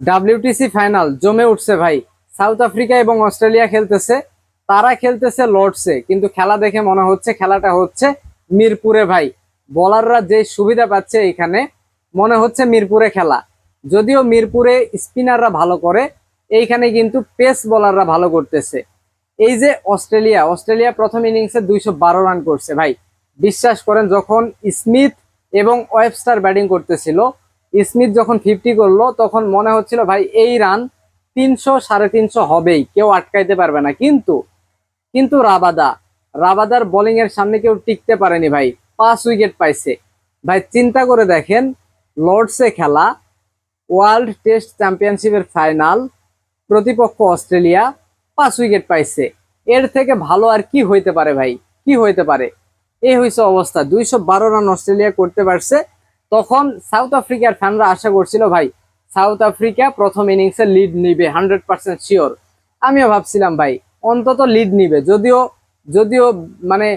WTC final, জমে উঠছে ভাই। সাউথ আফ্রিকা এবং অস্ট্রেলিয়া খেলতেছে। তারা খেলতেছে লর্ডসে কিন্তু খেলা দেখে মনে হচ্ছে খেলাটা হচ্ছে মিরপুরে ভাই। বলাররা যে সুবিধা পাচ্ছে এখানে, মনে হচ্ছে মিরপুরে খেলা। যদিও মিরপুরে স্পিনাররা ভালো করে, এইখানে কিন্তু পেস বোলাররা ভালো করতেছে। এই যে অস্ট্রেলিয়া অস্ট্রেলিয়া প্রথম ইনিংসে দুইশো বারো রান করছে ভাই। বিশ্বাস করেন, যখন স্মিথ এবং ওয়েবস্টার ব্যাটিং করতেছিল স্মিথ যখন ফিফটি করল, তখন মনে হচ্ছিল, ভাই, এই রান তিনশো সাড়ে তিনশো হবেই, কেউ আটকাইতে পারবে না। কিন্তু কিন্তু রাবাদা, রাবাদার বোলিং এর সামনে কেউ টিকতে পারেনি, ভাই। পাঁচ উইকেট পাইছে। ভাই, চিন্তা করে দেখেন লর্ডসে খেলা ওয়ার্ল্ড টেস্ট চ্যাম্পিয়নশিপের ফাইনাল প্রতিপক্ষ অস্ট্রেলিয়া পাঁচ উইকেট পাইছে। এর থেকে ভালো আর কি হইতে পারে, ভাই? কি হইতে পারে? এই হয়েছে অবস্থা। দুইশো বারো রান অস্ট্রেলিয়া করতে পারছে। তখন সাউথ আফ্রিকার ফ্যানরা আশা করছিল, ভাই, সাউথ আফ্রিকা প্রথম ইনিংসে লিড নিবে হান্ড্রেড পার্সেন্ট শিওর আমিও ভাবছিলাম, ভাই, অন্তত লিড নিবে। যদিও যদিও মানে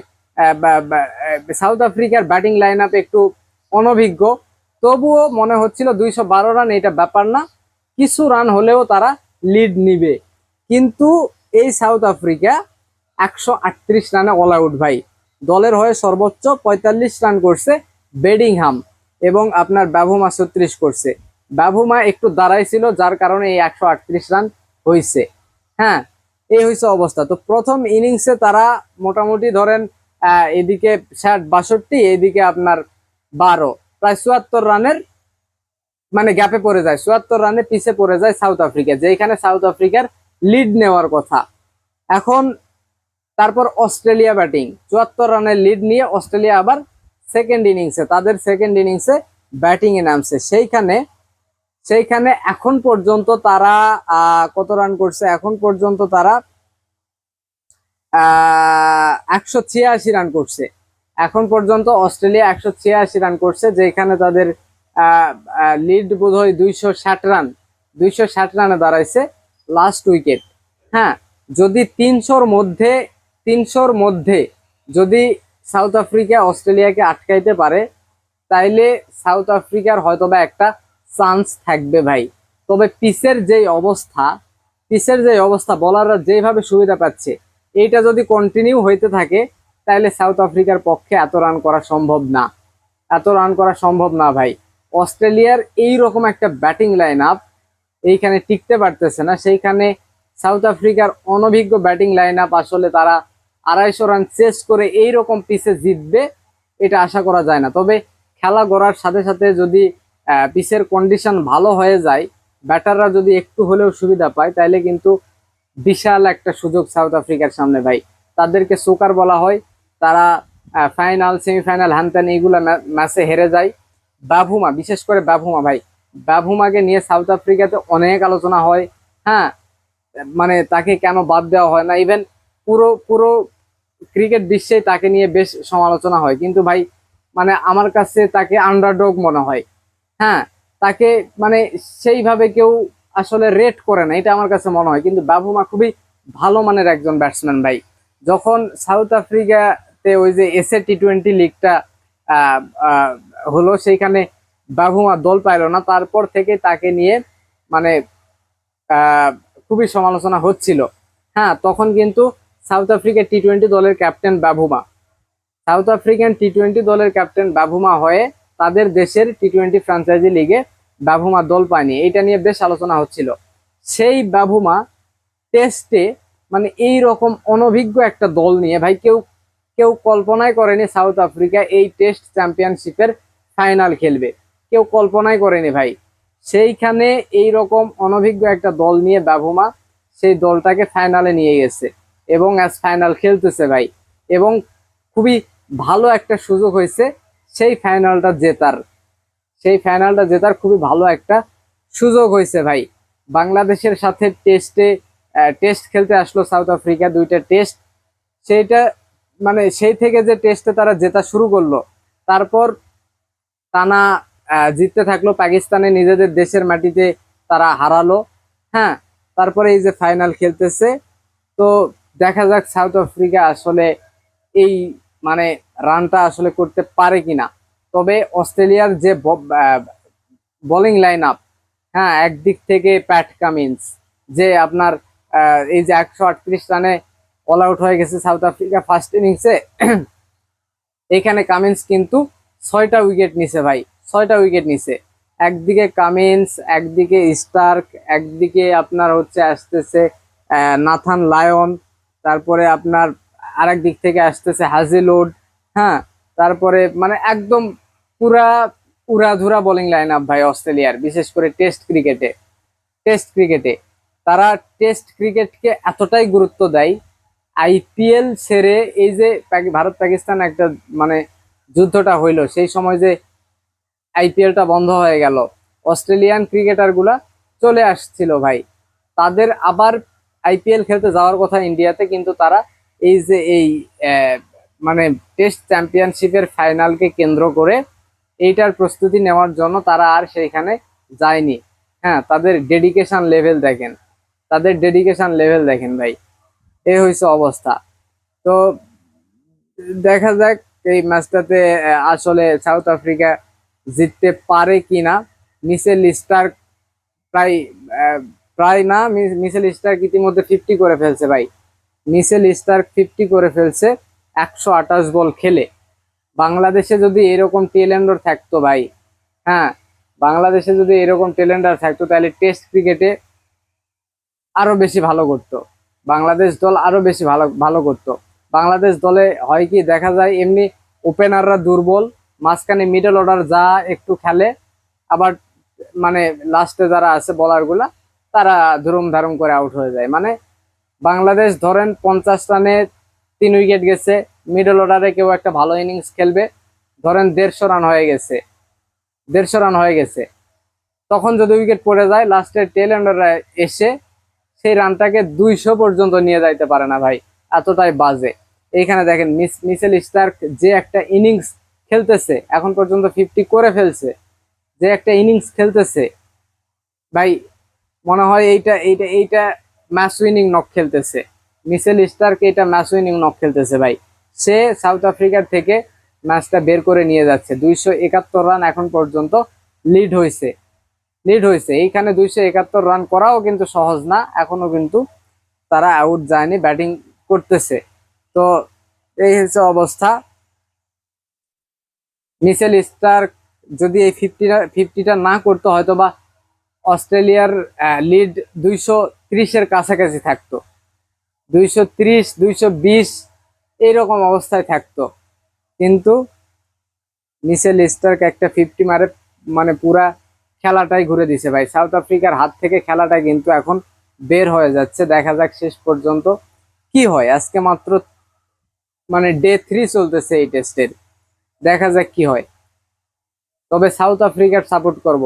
সাউথ আফ্রিকার ব্যাটিং লাইন আপ একটু অনভিজ্ঞ, তবুও মনে হচ্ছিল দুইশো বারো রান এটা ব্যাপার না। কিছু রান হলেও তারা লিড নিবে। কিন্তু এই সাউথ আফ্রিকা একশো আটত্রিশ রানে অল আউট ভাই। দলের হয়ে সর্বোচ্চ পঁয়তাল্লিশ রান করছে বেডিংহাম। এবং আপনার ব্যাভুমা ছত্রিশ করছে। ব্যাভুমা একটু দাঁড়াইছিল, যার কারণে এই একশো আটত্রিশ রান হয়েছে হ্যাঁ এই হয়েছে অবস্থা। তো প্রথম ইনিংসে তারা মোটামুটি ধরেন এদিকে ষাট বাষট্টি, এদিকে আপনার বারো। প্রায় চুয়াত্তর রানের মানে গ্যাপে পড়ে যায়। চুয়াত্তর রানে পিছে পড়ে যায় সাউথ আফ্রিকা যেখানে সাউথ আফ্রিকার লিড নেওয়ার কথা। এখন তারপর অস্ট্রেলিয়া ব্যাটিং চুয়াত্তর রানের লিড নিয়ে অস্ট্রেলিয়া আবার সেকেন্ড ইনিংসে তাদের সেকেন্ড ইনিংসে ব্যাটিং এ নামছে। সেইখানে সেইখানে এখন পর্যন্ত তারা কত রান করছে? এখন পর্যন্ত তারা একশো ছিয়াশি রান করছে। এখন পর্যন্ত অস্ট্রেলিয়া একশো ছিয়াশি রান করছে, যেখানে তাদের লিড বোধ হয় দুইশো ষাট রান দুইশো ষাট রানে দাঁড়াইছে লাস্ট উইকেট হ্যাঁ যদি তিনশোর মধ্যে তিনশোর মধ্যে যদি সাউথ আফ্রিকা অস্ট্রেলিয়াকে আটকাইতে পারে, তাইলে সাউথ আফ্রিকার হয়তোবা একটা চান্স থাকবে ভাই। তবে পিসের যেই অবস্থা পিসের যে অবস্থা, বলাররা যেভাবে সুবিধা পাচ্ছে, এইটা যদি কন্টিনিউ হইতে থাকে তাহলে সাউথ আফ্রিকার পক্ষে এত রান করা সম্ভব না। এত রান করা সম্ভব না ভাই। অস্ট্রেলিয়ার এই রকম একটা ব্যাটিং লাইন আপ এইখানে টিকতে পারতেছে না। সেইখানে সাউথ আফ্রিকার অনভিজ্ঞ ব্যাটিং লাইন আপ আসলে তারা আড়াইশো রান চেস করে এই রকম পিসে জিতবে, এটা আশা করা যায় না। তবে খেলা গড়ার সাথে সাথে যদি পিসের কন্ডিশন ভালো হয়ে যায় ব্যাটাররা যদি একটু হলেও সুবিধা পায় তাহলে কিন্তু বিশাল একটা সুযোগ সাউথ আফ্রিকার সামনে ভাই। তাদেরকে সোকার বলা হয়, তারা ফাইনাল সেমিফাইনাল হ্যান ত্যান এইগুলো ম্যাচে হেরে যায়। বাভুমা, বিশেষ করে বাভুমা ভাই। বাভুমাকে নিয়ে সাউথ আফ্রিকাতে অনেক আলোচনা হয়। হ্যাঁ মানে তাকে কেন বাদ দেওয়া হয় না? ইভেন পুরো পুরো ক্রিকেট বিশ্বে তাকে নিয়ে বেশ সমালোচনা হয়। কিন্তু ভাই মানে আমার কাছে তাকে আন্ডারডগ মনে হয়। হ্যাঁ তাকে মানে সেইভাবে কেউ আসলে রেট করে না, এটা আমার কাছে মনে হয়। কিন্তু বাবুমা খুবই ভালো মানের একজন ব্যাটসম্যান ভাই। যখন সাউথ আফ্রিকাতে ওই যে এসএ টি টোয়েন্টি লিগটা হলো, সেইখানে বাবুমা দল পাইলো না, তারপর থেকে তাকে নিয়ে মানে খুবই সমালোচনা হচ্ছিল। হ্যাঁ তখন কিন্তু সাউথ আফ্রিকার টি টোয়েন্টি দলের captain Bavuma. South African T twenty দলের ক্যাপ্টেন বাবুমা হয়ে তাদের দেশের টি টোয়েন্টি ফ্রাঞ্চাইজি লিগে বাবুমা দল পায়নি। এটা নিয়ে বেশ আলোচনা হচ্ছিল। সেই বাবুমা টেস্টে মানে এই রকম অনভিজ্ঞ একটা দল নিয়ে, ভাই কেউ কেউ কল্পনাই করেনি সাউথ আফ্রিকা এই টেস্ট চ্যাম্পিয়নশিপের ফাইনাল খেলবে। কেউ কল্পনাই করেনি ভাই। সেইখানে এই রকম অনভিজ্ঞ একটা দল নিয়ে বাবুমা সেই দলটাকে ফাইনালে নিয়ে গেছে। এবং অ্যাজ ফাইনাল খেলতেছে ভাই। এবং খুবই ভালো একটা সুযোগ হয়েছে সেই ফাইনালটা জেতার। সেই ফাইনালটা জেতার খুবই ভালো একটা সুযোগ হয়েছে ভাই। বাংলাদেশের সাথে টেস্টে টেস্ট খেলতে আসলো সাউথ আফ্রিকা দুইটা টেস্ট। সেইটা মানে সেই থেকে যে টেস্টে তারা জেতা শুরু করল, তারপর টানা জিততে থাকল পাকিস্তানে নিজেদের দেশের মাটিতে তারা হারালো। হ্যাঁ তারপরে এই যে ফাইনাল খেলতেছে, তো দেখা যাক সাউথ আফ্রিকা আসলে এই মানে রানটা আসলে করতে পারে কিনা। তবে অস্ট্রেলিয়ার যে বোলিং লাইন আপ হ্যাঁ একদিক থেকে প্যাট কামিন্স যে আপনার এই যে একশো আটত্রিশ রানে অল আউট হয়ে গেছে সাউথ আফ্রিকা ফার্স্ট ইনিংসে এখানে কামিন্স কিন্তু ছয়টা উইকেট নিছে ভাই, ছয়টা উইকেট নিছে। একদিকে কামিন্স একদিকে স্টার্ক একদিকে আপনার হচ্ছে আসতেছে নাথান লায়ন তারপরে আপনার আরেক দিক থেকে আসতেছে হাজিলোড হ্যাঁ? তারপরে মানে একদম পুরা উড়াধুরা বোলিং লাইন আপ ভাই অস্ট্রেলিয়ার, বিশেষ করে টেস্ট ক্রিকেটে টেস্ট ক্রিকেটে তারা টেস্ট ক্রিকেটকে এতটাই গুরুত্ব দেয় আইপিএল ছেড়ে এই যে ভারত পাকিস্তান একটা মানে যুদ্ধটা হইল, সেই সময় যে আইপিএলটা বন্ধ হয়ে গেল, অস্ট্রেলিয়ান ক্রিকেটারগুলা চলে আসছিল ভাই। তাদের আবার আইপিএল খেলতে যাওয়ার কথা ইন্ডিয়াতে কিন্তু তারা এই যে এই মানে টেস্ট চ্যাম্পিয়নশিপের ফাইনালকে কেন্দ্র করে এইটার প্রস্তুতি নেওয়ার জন্য তারা আর সেইখানে যায়নি। হ্যাঁ তাদের ডেডিকেশন লেভেল দেখেন। তাদের ডেডিকেশন লেভেল দেখেন ভাই। এই হয়েছে অবস্থা। তো দেখা যাক এই ম্যাচটাতে আসলে সাউথ আফ্রিকা জিততে পারে কিনা। মিসেল স্টার্ক প্রায় আহ, প্রায় না মিসেল স্টার্ক ইতিমধ্যে ফিফটি করে ফেলছে ভাই। মিসেল স্টার্ক ফিফটি করে ফেলছে, একশো আঠাশ বল খেলে। বাংলাদেশে যদি এরকম টেলেন্ডার থাকতো ভাই হ্যাঁ বাংলাদেশে যদি এরকম টেলেন্ডার থাকতো, তাহলে টেস্ট ক্রিকেটে আরও বেশি ভালো করতো। বাংলাদেশ দল আরও বেশি ভালো ভালো করতো। বাংলাদেশ দলে হয় কি, দেখা যায় এমনি ওপেনাররা দুর্বল, মাঝখানে মিডল অর্ডার যা একটু খেলে, আবার মানে লাস্টে যারা আছে বলারগুলা তারা ধুরুম ধারুম করে আউট হয়ে যায়। মানে বাংলাদেশ ধরেন পঞ্চাশ রানে তিন উইকেট গেছে মিডল অর্ডারে কেউ একটা ভালো ইনিংস খেলবে, ধরেন দেড়শো রান হয়ে গেছে, দেড়শো রান হয়ে গেছে। তখন যদি উইকেট পড়ে যায় লাস্টের টেল এন্ডাররা এসে সেই রানটাকে দুইশো পর্যন্ত নিয়ে যাইতে পারে না ভাই, এতটাই বাজে। এইখানে দেখেন মিস, মিসেল স্টার্ক যে একটা ইনিংস খেলতেছে, এখন পর্যন্ত ফিফটি করে ফেলছে, যে একটা ইনিংস খেলতেছে, ভাই মনে হয় এইটা এইটা এইটা ম্যাচ উইনিং নক খেলতেছে। মিসেল স্টার্ক এটা ম্যাচ উইনিং নক খেলতেছে ভাই। সে সাউথ আফ্রিকার থেকে ম্যাচটা বের করে নিয়ে যাচ্ছে। দুইশো একাত্তর রান এখন পর্যন্ত লিড হয়েছে। লিড হয়েছে। এইখানে দুইশো একাত্তর রান করাও কিন্তু সহজ না। এখনও কিন্তু তারা আউট যায়নি ব্যাটিং করতেছে। তো এই হচ্ছে অবস্থা। মিসেল স্টার্ক যদি এই ফিফটিটা ফিফটিটা না করতো হয়তো বা অস্ট্রেলিয়ার লিড দুইশো ত্রিশের কাছাকাছি থাকতো। দুইশো ত্রিশ, দুইশো বিশ এইরকম অবস্থায় থাকতো। কিন্তু মিসেল স্টার্ক একটা ফিফটি মারে মানে পুরা খেলাটাই ঘুরে দিছে ভাই। সাউথ আফ্রিকার হাত থেকে খেলাটা কিন্তু এখন বের হয়ে যাচ্ছে। দেখা যাক শেষ পর্যন্ত কি হয়। আজকে মাত্র মানে ডে থ্রি চলতেছে এই টেস্টের দেখা যাক কি হয়। তবে সাউথ আফ্রিকার সাপোর্ট করব।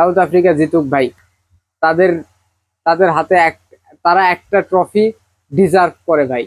সাউথ আফ্রিকা জিতুক ভাই তাদের তাদের হাতে এক তারা একটা ট্রফি ডিজার্ভ করে ভাই।